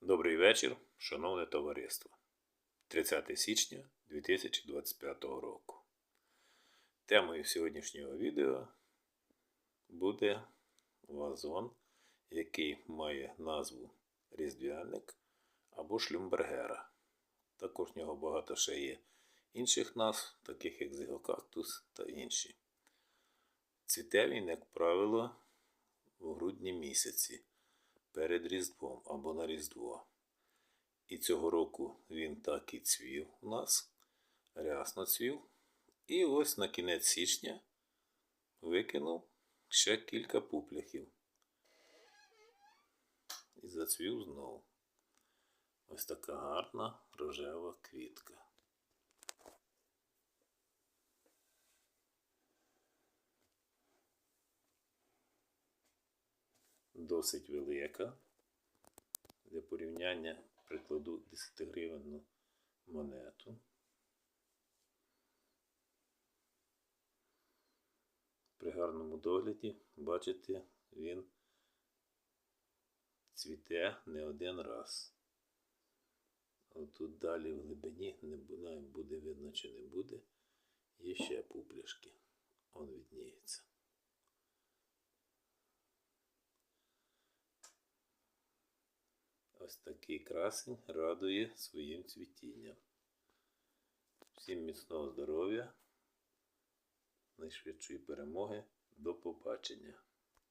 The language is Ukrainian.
Добрий вечір, шановне товариство. 30 січня 2025 року. Темою сьогоднішнього відео буде вазон, який має назву Різдвяник або Шлюмбергера. Також в нього багато ще є інших назв, таких як зигокактус та інші. Цвіте він, як правило, у грудні місяці перед Різдвом або на Різдво. І цього року він так і цвів у нас, рясно цвів. І ось на кінець січня викинув ще кілька пупляхів. І зацвів знову. Ось така гарна рожева квітка. Досить велика. Для порівняння прикладу 10 гривенну монету. При гарному догляді, бачите, він цвіте не один раз. Отут далі в глибині не буде, видно чи не буде. Є ще Ось такий красень радує своїм цвітінням. Всім міцного здоров'я, найшвидшої перемоги. До побачення!